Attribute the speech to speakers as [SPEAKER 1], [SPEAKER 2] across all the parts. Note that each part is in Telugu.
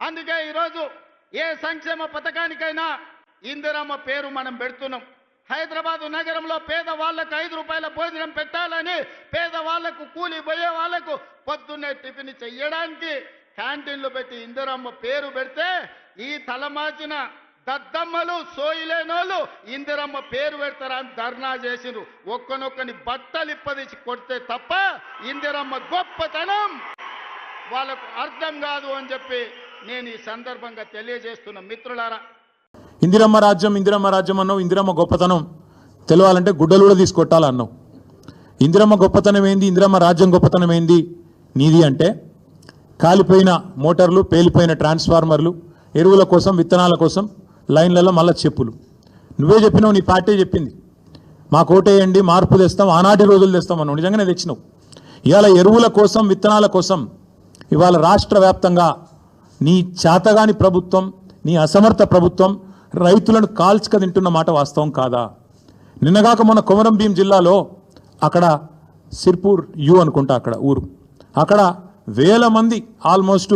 [SPEAKER 1] అందుకే ఈరోజు ఏ సంక్షేమ పథకానికైనా ఇందిరమ్మ పేరు మనం పెడుతున్నాం. హైదరాబాద్ నగరంలో పేదవాళ్ళకు ఐదు రూపాయల భోజనం పెట్టాలని పేదవాళ్ళకు కూలి పోయే వాళ్ళకు పొద్దున్నే టిఫిన్ చెయ్యడానికి క్యాంటీన్లు పెట్టి ఇందిరమ్మ పేరు పెడితే ఈ తలమాచిన దద్దమ్మలు సోయిలేనోళ్ళు ఇందిరమ్మ పేరు పెడతారా అని ధర్నా చేసిరు ఒక్కనొక్కని బట్టలు ఇప్పదీసి కొడితే తప్ప ఇందిరమ్మ గొప్పతనం. వాళ్ళకు అర్థం కాదు అని చెప్పి నేను ఈ సందర్భంగా తెలియజేస్తున్న మిత్రులారా
[SPEAKER 2] ఇందిరమ్మ రాజ్యం ఇందిరమ్మ రాజ్యం అన్నావు ఇందిరమ్మ గొప్పతనం. తెలవాలంటే గుడ్డలు కూడా తీసుకొట్టాలన్నావు ఇందిరమ్మ గొప్పతనం ఏంది ఇందిరమ్మ రాజ్యం గొప్పతనం ఏంది? నీది అంటే కాలిపోయిన మోటార్లు పేలిపోయిన ట్రాన్స్ఫార్మర్లు ఎరువుల కోసం విత్తనాల కోసం లైన్లలో మళ్ళా చెప్పులు. నువ్వే చెప్పినావు నీ పార్టీ చెప్పింది. మా కోటేయండి మార్పు తెస్తాం ఆనాటి రోజులు తెస్తాం అన్నావు. నిజంగానే తెచ్చినావు. ఇవాళ ఎరువుల కోసం విత్తనాల కోసం ఇవాళ రాష్ట్ర వ్యాప్తంగా నీ చేతగాని ప్రభుత్వం నీ అసమర్థ ప్రభుత్వం రైతులను కాల్చుక తింటున్న మాట వాస్తవం కాదా? నిన్నగాక మొన్న కొమరం భీం జిల్లాలో అక్కడ సిర్పూర్ యు అనుకుంటా అక్కడ ఊరు. అక్కడ వేల మంది ఆల్మోస్ట్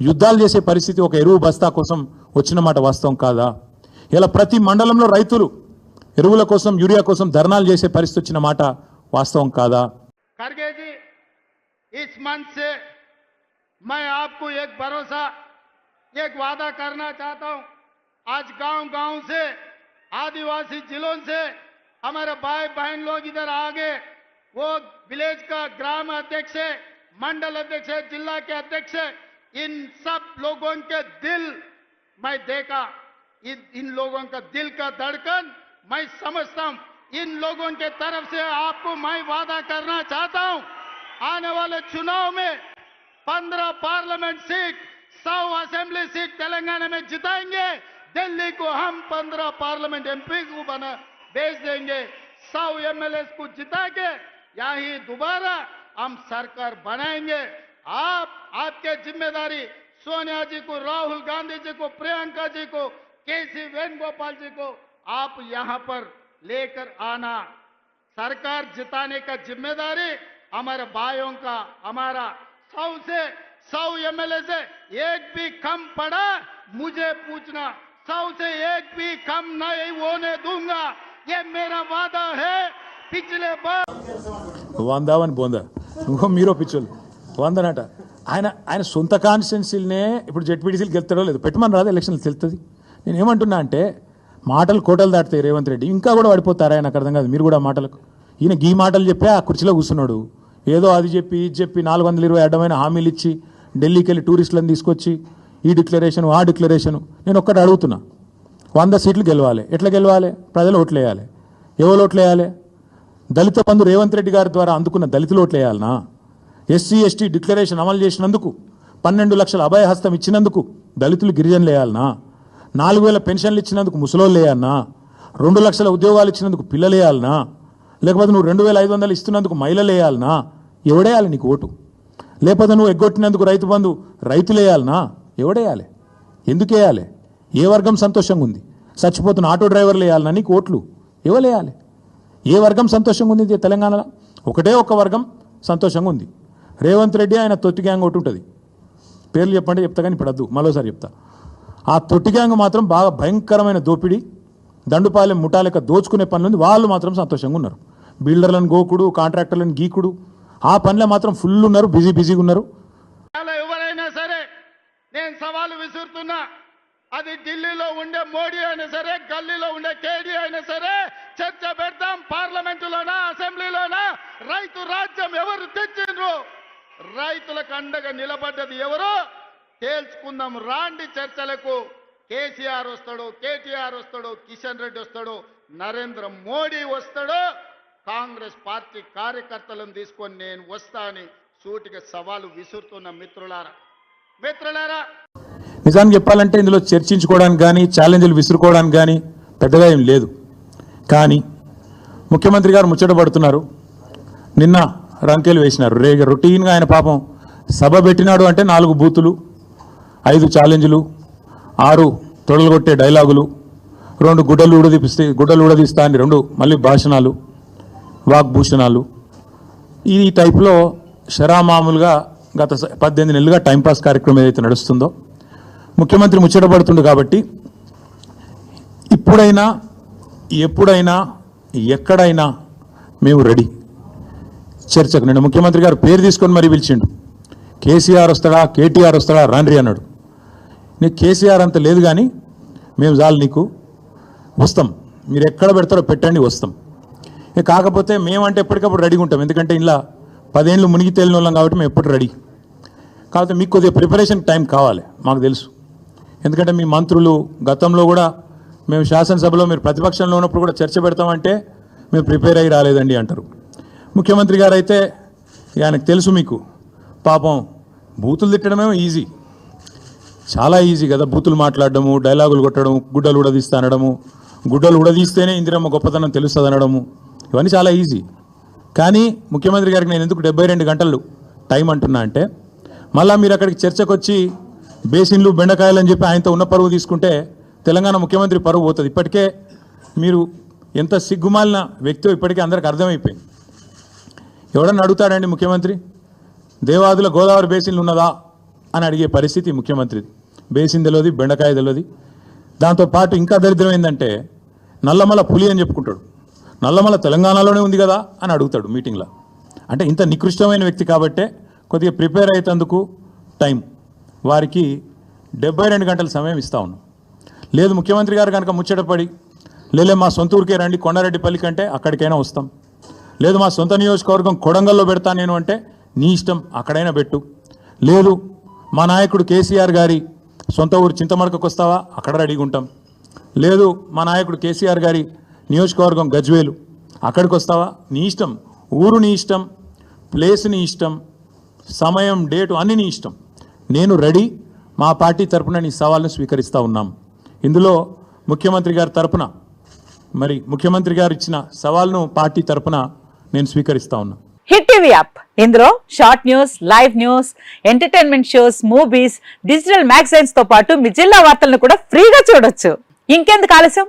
[SPEAKER 2] యుద్ధాలు చేసే పరిస్థితి ఒక ఎరువు బస్తా కోసం వచ్చిన మాట వాస్తవం కాదా? ఇలా ప్రతి మండలంలో రైతులు ఎరువుల కోసం యూరియా కోసం ధర్నాలు చేసే పరిస్థితి వచ్చిన మాట వాస్తవం కాదా?
[SPEAKER 1] मैं आपको एक भरोसा एक वादा करना चाहता हूँ। आज गाँव गाँव से आदिवासी जिलों से हमारे भाई बहन लोग इधर आ गए। वो विलेज का ग्राम अध्यक्ष है मंडल अध्यक्ष है जिला के अध्यक्ष है। इन सब लोगों के दिल मैं देखा। इन, इन लोगों का दिल का धड़कन मैं समझता हूँ। इन लोगों के तरफ़ से आपको मैं वादा करना चाहता हूँ। आने वाले चुनाव में पंद्रह पार्लियामेंट सीट, सौ असेंबली सीट तेलंगाना में जिताएँगे। दिल्ली को हम पंद्रह पार्लियामेंट एमपी को बना भेज देंगे। सौ एमएलए को जिता के यही दोबारा हम सरकार बनाएँगे। आप, आपके ज़िम्मेदारी, सोनिया जी को, राहुल गांधी जी को, प्रियंका जी को, केसी वेणुगोपाल जी को आप यहाँ पर लेकर आना। सरकार जिताने का ज़िम्मेदारी हमारे भाइयों का, हमारा सौ से सौ एमएलए से एक भी कम पड़ा मुझे पूछना सौ से एक भी कम नहीं होने दूंगा ये मेरा वादा है पिछले बार
[SPEAKER 2] వందావని బోందా ఇంకో మీరో పిచ్చోళ్ళు వందనట ఆయన ఆయన సొంత కాన్స్టిట్యున్సీలనే ఇప్పుడు జెడ్పీటీసీలు గెలుతాడో లేదు పెట్టమని రాదు ఎలక్షన్లు తెలుస్తుంది నేను ఏమంటున్నా అంటే మాటలు కోటలు దాటుతాయి రేవంత్ రెడ్డి ఇంకా కూడా పడిపోతారా నాకు అర్థం కాదు మీరు కూడా ఆ మాటలకు ఈయన గీ మాటలు చెప్పి ఆ కుర్చీలో కూర్చున్నాడు ఏదో అది చెప్పి ఇది చెప్పి నాలుగు వందల ఇరవై అడ్డమైన హామీలు ఇచ్చి ఢిల్లీకి వెళ్ళి టూరిస్టులను తీసుకొచ్చి ఈ డిక్లరేషన్ ఆ డిక్లరేషన్ నేను ఒక్కటి అడుగుతున్నా. వంద సీట్లు గెలవాలి. ఎట్లా గెలవాలి? ప్రజలు ఓట్లేయాలి. ఎవరు ఓట్లేయాలి? దళిత బంధు రేవంత్ రెడ్డి గారి ద్వారా అందుకున్న దళితులు ఓట్లేయాలనా? ఎస్సీ ఎస్టీ డిక్లరేషన్ అమలు చేసినందుకు పన్నెండు లక్షల అభయహస్తం ఇచ్చినందుకు దళితులు గిరిజనులు వేయాలనా నాలుగు వేల పెన్షన్లు ఇచ్చినందుకు ముసలోళ్ళు వేయాలనా రెండు లక్షల ఉద్యోగాలు ఇచ్చినందుకు పిల్లలు వేయాలనా లేకపోతే నువ్వు రెండు వేల ఐదు వందలు ఇస్తున్నందుకు మహిళలు వేయాలనా? ఎవడేయాలి నీకు ఓటు? లేకపోతే నువ్వు ఎగ్గొట్టినందుకు రైతు బంధు రైతులేయాలనా ఎవడేయాలి ఎందుకు వేయాలి? ఏ వర్గం సంతోషంగా ఉంది? చచ్చిపోతున్న ఆటో డ్రైవర్లు వేయాలనా నీకు ఓట్లు? ఎవలేయాలి ఏ వర్గం సంతోషంగా ఉంది ఇది తెలంగాణలో? ఒకటే ఒక వర్గం సంతోషంగా ఉంది. రేవంత్ రెడ్డి ఆయన తొట్టి గ్యాంగ్ ఒకటి ఉంటుంది. పేర్లు చెప్పండి చెప్తా కానీ ఇప్పుడు వద్దు మరోసారి చెప్తా. ఆ తొట్టి గ్యాంగ్ మాత్రం బాగా భయంకరమైన దోపిడీ దండుపాలెం ముఠాలెక్క దోచుకునే పనులు ఉంది. వాళ్ళు మాత్రం సంతోషంగా ఉన్నారు. బిల్డర్లను గోకుడు కాంట్రాక్టర్లను గీకుడు. ఆ పనిలో మాత్రం ఫుల్ ఉన్నారు బిజీ బిజీగా ఉన్నారు.
[SPEAKER 1] ఎవరైనా సరే నేను సవాలు విసురుతున్నా. అది ఢిల్లీలో ఉండే మోడీ అయినా సరే గల్లీలో ఉండే కేడీ అయినా సరే చర్చ పెడతాం పార్లమెంటులోనా అసెంబ్లీలోనా? రైతు రాజ్యం ఎవరు తెచ్చిండ్రు? రైతులకు అండగా నిలబడ్డది ఎవరు? తేల్చుకుందాం రాండి చర్చలకు. కేసీఆర్ వస్తాడు కేటీఆర్ వస్తాడు కిషన్ రెడ్డి వస్తాడు నరేంద్ర మోడీ వస్తాడు కాంగ్రెస్ పార్టీ కార్యకర్తలను తీసుకొని నేను వస్తా అని సూటిగా సవాలు విసురుతున్న మిత్రులారా. మిత్రులారా!
[SPEAKER 2] నిజానికి చెప్పాలంటే ఇందులో చర్చించుకోవడానికి కానీ ఛాలెంజ్లు విసురుకోవడానికి కానీ పెద్దగా ఏం లేదు. కానీ ముఖ్యమంత్రి గారు ముచ్చట పడుతున్నారు. నిన్న రంకెలు వేసినారు. రే రొటీన్గా ఆయన పాపం సభ పెట్టినాడు అంటే నాలుగు బూతులు ఐదు ఛాలెంజ్లు ఆరు తొడలుగొట్టే డైలాగులు రెండు గుడ్డలు ఊడదీపిస్తే గుడ్డలు ఊడదీస్తా అని రెండు మళ్ళీ భాషణాలు. వాగ్భూషణాలు. ఈ టైప్లో షరామామూలుగా గత పద్దెనిమిది నెలలుగా టైంపాస్ కార్యక్రమం ఏదైతే నడుస్తుందో ముఖ్యమంత్రి ముచ్చటపడుతుండు కాబట్టి ఇప్పుడైనా ఎప్పుడైనా ఎక్కడైనా మేము రెడీ. చర్చకు నేను ముఖ్యమంత్రి గారు పేరు తీసుకొని మరీ పిలిచిండు. కేసీఆర్ వస్తాడా కేటీఆర్ వస్తాడా రండ్రి అన్నాడు. నీకు కేసీఆర్ అంత లేదు కానీ మేము చాలు నీకు వస్తాం. మీరు ఎక్కడ పెడతారో పెట్టండి వస్తాం. కాకపోతే మేమంటే ఎప్పటికప్పుడు రెడీగా ఉంటాం. ఎందుకంటే ఇలా పదేళ్ళు మునిగి తేలిన వాళ్ళం కాబట్టి మేము ఎప్పుడు రెడీ కాకపోతే మీకు కొద్దిగా ప్రిపరేషన్ టైం కావాలి మాకు తెలుసు. ఎందుకంటే మీ మంత్రులు గతంలో కూడా మేము శాసనసభలో మీరు ప్రతిపక్షంలో ఉన్నప్పుడు కూడా చర్చ పెడతామంటే మేము ప్రిపేర్ అయ్యి రాలేదండి అంటారు. ముఖ్యమంత్రి గారు అయితే ఆయనకు తెలుసు మీకు. పాపం బూతులు తిట్టడమే ఈజీ చాలా ఈజీ కదా బూతులు మాట్లాడడము డైలాగులు కొట్టడం గుడ్డలు ఉడదీస్తా అనడము. గుడ్డలు ఉడదీస్తేనే ఇందిరమ్మ గొప్పతనం తెలుస్తుంది అనడము ఇవన్నీ చాలా ఈజీ కానీ ముఖ్యమంత్రి గారికి నేను ఎందుకు డెబ్బై రెండు గంటలు టైం అంటున్నా అంటే మళ్ళీ మీరు అక్కడికి చర్చకు వచ్చి బేసిన్లు బెండకాయలు అని చెప్పి ఆయనతో ఉన్న పరువు తీసుకుంటే తెలంగాణ ముఖ్యమంత్రి పరువు పోతుంది. ఇప్పటికే మీరు ఎంత సిగ్గుమాలిన వ్యక్తో ఇప్పటికే అందరికి అర్థమైపోయింది. ఎవడన్నా అడుగుతాడండి ముఖ్యమంత్రి దేవాదుల గోదావరి బేసిన్లు ఉన్నదా అని అడిగే పరిస్థితి ముఖ్యమంత్రిది. బేసిన్ తెలియదు బెండకాయ తెలియదు దాంతోపాటు ఇంకా దరిద్రం ఏంటంటే నల్లమల పులి అని చెప్పుకుంటాడు. నల్లమల తెలంగాణలోనే ఉంది కదా అని అడుగుతాడు మీటింగ్లో. అంటే ఇంత నికృష్టమైన వ్యక్తి కాబట్టే కొద్దిగా ప్రిపేర్ అయ్యేందుకు టైం. వారికి డెబ్బై రెండు గంటల సమయం ఇస్తా ఉన్నాం. లేదు ముఖ్యమంత్రి గారు కనుక ముచ్చటపడి లేలే మా సొంత ఊరికే రండి కొండారెడ్డిపల్లి కంటే అక్కడికైనా వస్తాం. లేదు మా సొంత నియోజకవర్గం కొడంగల్లో పెడతా నేను అంటే నీ ఇష్టం అక్కడైనా పెట్టు. లేదు మా నాయకుడు కేసీఆర్ గారి సొంత ఊరు చింతమడకకు వస్తావా అక్కడ రెడీగా ఉంటాం లేదు మా నాయకుడు కేసీఆర్ గారి నియోజకవర్గం గజ్వేలు. అక్కడికి వస్తావా? నీ ఇష్టం. ఊరు నీ ఇష్టం. ప్లేస్ నీ ఇష్టం. సమయం డేటు అన్ని నీ ఇష్టం. నేను రెడీ. మా పార్టీ తరపున నీ సవాల్ను స్వీకరిస్తూ ఉన్నాం. ఇందులో ముఖ్యమంత్రి గారి తరపున మరి ముఖ్యమంత్రి గారు ఇచ్చిన సవాల్ను పార్టీ తరపున నేను స్వీకరిస్తా ఉన్నా.
[SPEAKER 3] Hit TV app. ఇందులో short news live news entertainment shows movies digital మ్యాగజైన్స్తో పాటు మీ జిల్లా వార్తలను కూడా ఫ్రీగా చూడొచ్చు. ఇంకెందుకు ఆలస్యం?